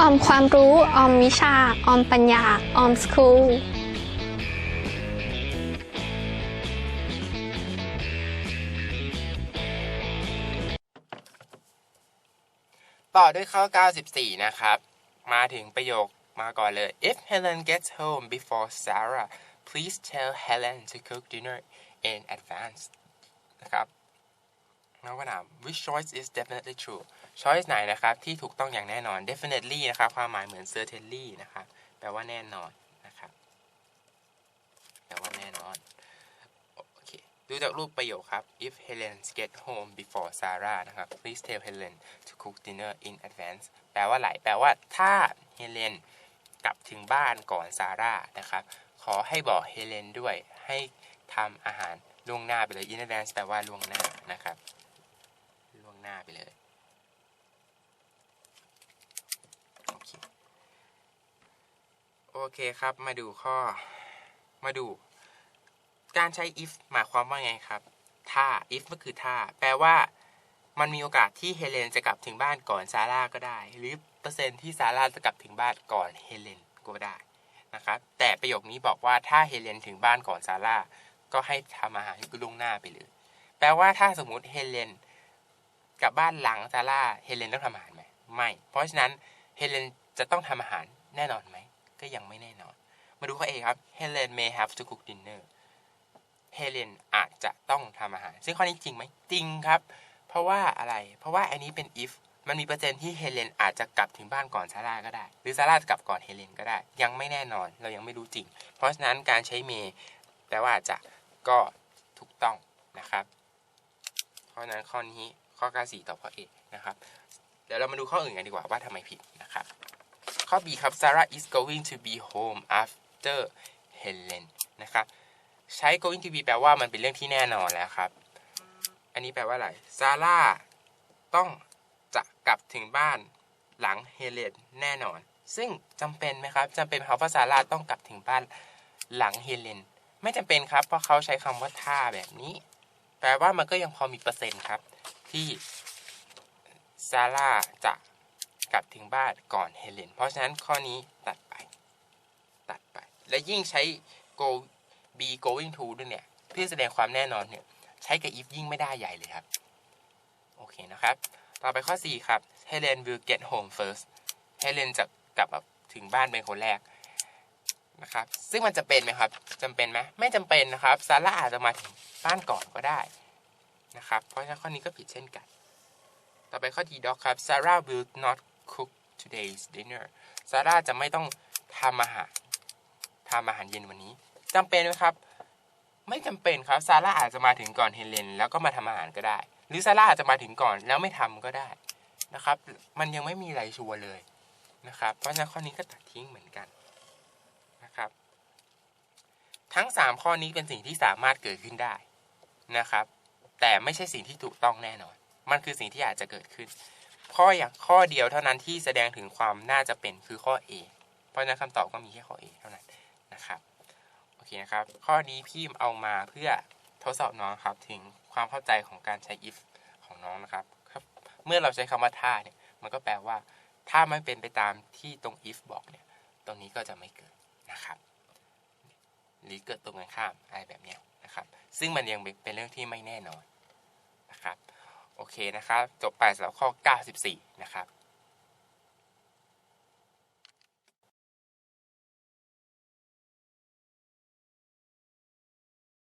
ออมความรู้ ออมวิชา ออมปัญญา ออมสคูล ต่อด้วยข้อ 94 นะครับ มาถึงประโยคมาก่อนเลย If Helen gets home before Sarah please tell Helen to cook dinner in advance นะครับ น้องก็ถาม which choice is definitely true choice ไหนนะครับ ที่ถูกต้องอย่างแน่นอน definitely นะครับ ความหมายเหมือน certainly นะครับ แปลว่าแน่นอนนะครับ แปลว่าแน่นอน โอเค ดูจากรูปประโยคครับ if Helen get home before Sarah นะครับ please tell Helen to cook dinner in advance แปลว่าไหลแปลว่าถ้าเฮเลนกลับถึงบ้านก่อนซาร่านะครับ ขอให้บอกเฮเลนด้วยให้ทำอาหารล่วงหน้าไปเลย in advance แปลว่าล่วงหน้านะครับ หน้าไปเลยโอเคโอเคครับมาดูข้อมาดู การใช้ if หมายความว่าไงครับ ถ้า if ก็คือถ้า แปลว่ามันมีโอกาสที่เฮเลนจะกลับถึงบ้านก่อนซาร่าก็ได้ หรือเปอร์เซ็นต์ที่ซาร่าจะกลับถึงบ้านก่อนเฮเลนก็ได้นะครับแต่ประโยคนี้บอกว่าถ้าเฮเลนถึงบ้านก่อนซาร่าก็ให้ทำอาหารให้ล่วงหน้าไปเลย แปลว่าถ้าสมมติเฮเลน กลับบ้านหลังซาร่าเฮเลนต้องทำอาหารไหมไม่ เพราะฉะนั้นเฮเลนจะต้องทำอาหารแน่นอนไหมก็ยังไม่แน่นอน มาดูข้อ A ครับ Helen may have to cook dinner เฮเลนอาจจะต้องทำอาหาร ซึ่งข้อนี้จริงไหมจริงครับ เพราะว่าอะไร เพราะว่าอันนี้เป็น if มันมีเปอร์เซ็นต์ที่เฮเลนอาจจะกลับถึงบ้านก่อนซาร่าก็ได้ หรือซาร่าจะกลับก่อนเฮเลนก็ได้ ยังไม่แน่นอนเรายังไม่รู้จริง เพราะฉะนั้นการใช้เมแปลว่าจจะก็ถูกต้องนะครับ เพราะฉะนั้นข้อนี้ ข้อ 94ต่อข้อ A นะครับ เดี๋ยวเรามาดูข้ออื่นกันดีกว่าว่าทำไมผิดนะครับ ข้อ B ครับ Sarah is going to be home after Helen นะครับ ใช้ going to be แปลว่ามันเป็นเรื่องที่แน่นอนแล้วครับ อันนี้แปลว่าอะไรซาร่าต้องจะกลับถึงบ้านหลังเฮเลนแน่นอน ซึ่งจำเป็นไหมครับจำเป็นไหมครับว่าซาร่าต้องกลับถึงบ้านหลังเฮเลนไม่จำเป็นครับ เพราะเขาใช้คำว่าถ้าแบบนี้ แปลว่ามันก็ยังพอมีเปอร์เซ็นต์ครับ ที่ซาร่าจะกลับถึงบ้านก่อนเฮเลน เพราะฉะนั้นข้อนี้ตัดไป ตัดไป และยิ่งใช้ go be going to ด้วยเนี่ย เพื่อแสดงความแน่นอนเนี่ย ใช้กับ if ยิ่งไม่ได้ใหญ่เลยครับ โอเคนะครับ ต่อไปข้อ 4 ครับ Helen will get home first Helen จะกลับถึงบ้านเป็นคนแรกนะครับ ซึ่งมันจะเป็นไหมครับจำเป็นไหมไม่จำเป็นนะครับ ซาร่าอาจจะมาถึงบ้านก่อนก็ได้ นะครับ เพราะฉะนั้นข้อนี้ก็ผิดเช่นกัน ต่อไปข้อ D doc ครับ Sarah will not cook today's dinner ซาร่าจะไม่ต้องทำอาหารทำอาหารเย็นวันนี้จำเป็นไหมครับ ไม่จำเป็นครับซาร่าอาจจะมาถึงก่อนเฮเลนแล้วก็มาทำอาหารก็ได้ หรือซาร่าอาจจะมาถึงก่อนแล้วไม่ทำก็ได้นะครับ มันยังไม่มีอะไรชัวร์เลยนะครับ เพราะฉะนั้นข้อนี้ก็ตัดทิ้งเหมือนกันนะครับ ทั้ง 3 ข้อนี้เป็นสิ่งที่สามารถเกิดขึ้นได้นะครับ แต่ไม่ใช่สิ่งที่ถูกต้องแน่นอน มันคือสิ่งที่อาจจะเกิดขึ้น ข้ออย่างข้อเดียวเท่านั้นที่แสดงถึงความน่าจะเป็นคือข้อ A เพราะฉะนั้นคำตอบก็มีแค่ข้อ A เท่านั้นนะครับ โอเคนะครับ ข้อนี้พี่เอามาเพื่อทดสอบน้องครับถึงความเข้าใจของการใช้ if ของน้องนะครับครับ เมื่อเราใช้คำว่าถ้าเนี่ย มันก็แปลว่า ถ้าไม่เป็นไปตามที่ตรง if บอกเนี่ย ตรงนี้ก็จะไม่เกิดนะครับ หรือเกิดตรงกันข้ามอะไรแบบนี้นะครับ ซึ่งมันยังเป็นเรื่องที่ไม่แน่นอนนะครับ โอเคนะครับ จบไปสำหรับข้อ 94 นะครับ